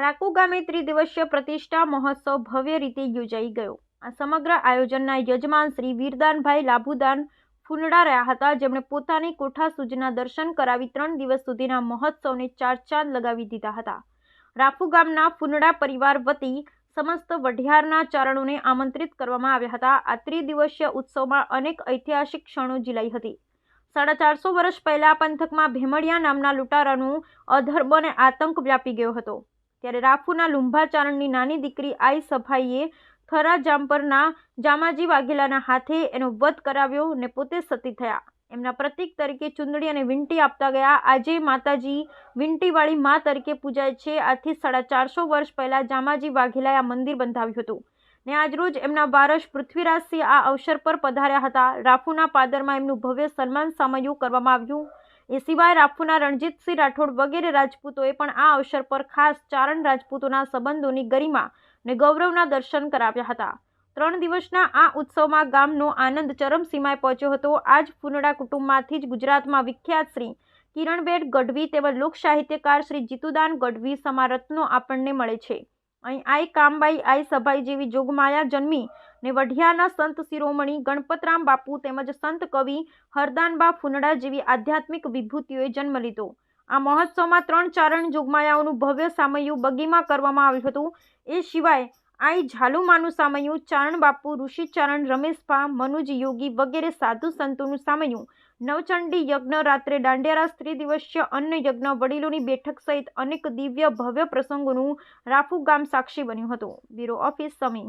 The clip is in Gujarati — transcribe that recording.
રાખુ ગામે ત્રિદિવસીય પ્રતિષ્ઠા મહોત્સવ ભવ્ય રીતે યોજાઈ ગયો. આ સમગ્ર આયોજનના યજમાન શ્રી વીરદાનભાઈ લાભુદાન ફુંડડા રહ્યા હતા. જેમણે પોતાની કોઠા સૂજના દર્શન કરાવી ત્રણ દિવસ સુધીના મહોત્સવને ચાર ચાંદ લગાવી દીધા હતા. રાખુ ગામના ફુંડડા પરિવાર વતી સમસ્ત વઢિયારના ચારણોને આમંત્રિત કરવામાં આવ્યા હતા. આ ત્રિદિવસીય ઉત્સવમાં અનેક ઐતિહાસિક ક્ષણો જીલાઈ હતી. સાડા ચારસો વર્ષ પહેલા પંથકમાં ભેમડિયા નામના લૂંટારાનું અધર્મ અને આતંક વ્યાપી ગયો હતો. ત્યારે રાફુના લુંભાચારણની નાની દીકરી આઈ સફાઈએ થરા જામપરના જામાજી વાઘેલાના હાથે એનો વધ કરાવ્યો અને પોતે સતી થયા. એમના પ્રતીક તરીકે ચુંદડી અને વીંટી આપતા ગયા. આજે માતાજી વીંટીવાળી મા તરીકે પૂજાય છે. આથી સાડા ચારસો વર્ષ પહેલાં જામાજી વાઘેલાએ આ મંદિર બંધાવ્યું હતું. ને આજરોજ એમના વારસ પૃથ્વીરાજસિંહ આ અવસર પર પધાર્યા હતા. રાફુના પાદરમાં એમનું ભવ્ય સન્માન સામયું કરવામાં આવ્યું. એ સિવાય રાફુના રણજીતસિંહ રાઠોડ વગેરે રાજપૂતોએ પણ આ અવસર પર ખાસ ચારણ રાજપૂતોના સંબંધોની ગરિમા અને ગૌરવના દર્શન કરાવ્યા હતા. ત્રણ દિવસના આ ઉત્સવમાં ગામનો આનંદ ચરમસીમાએ પહોંચ્યો હતો. આજ ફૂનડા કુટુંબમાંથી જ ગુજરાતમાં વિખ્યાત શ્રી કિરણબેન ગઢવી તેમજ લોકસાહિત્યકાર શ્રી જીતુદાન ગઢવી સમારત્નો આપણને મળે છે. અહીં આઈ કામબાઈ, આઈ સભાઈ જેવી જોગમાયા જન્મી ને વઢિયાના સંત શિરોમણી ગણપતરામ બાપુ તેમજ સંત કવિ હરદાનબા ફુનડા જેવી આધ્યાત્મિક વિભૂતિઓએ જન્મ લીધો. આ મહોત્સવમાં ત્રણ ચારણ જોગમાયાઓનું ભવ્ય સામયું બગીમાં કરવામાં આવ્યું હતું. એ સિવાય આઈ ઝાલુમાનું સામયું, ચારણ બાપુ, ઋષિચારણ રમેશભા મનુજ યોગી વગેરે સાધુ સંતોનું સામયું. નવચંડી યજ્ઞ રાત્રે દાંડિયારા સ્ત્રી દિવસીય અન્ન યજ્ઞ વડીલોની બેઠક સહિત અનેક દિવ્ય ભવ્ય પ્રસંગોનું રાફુ ગામ સાક્ષી બન્યું હતું. બ્યુરો ઓફિસ સમી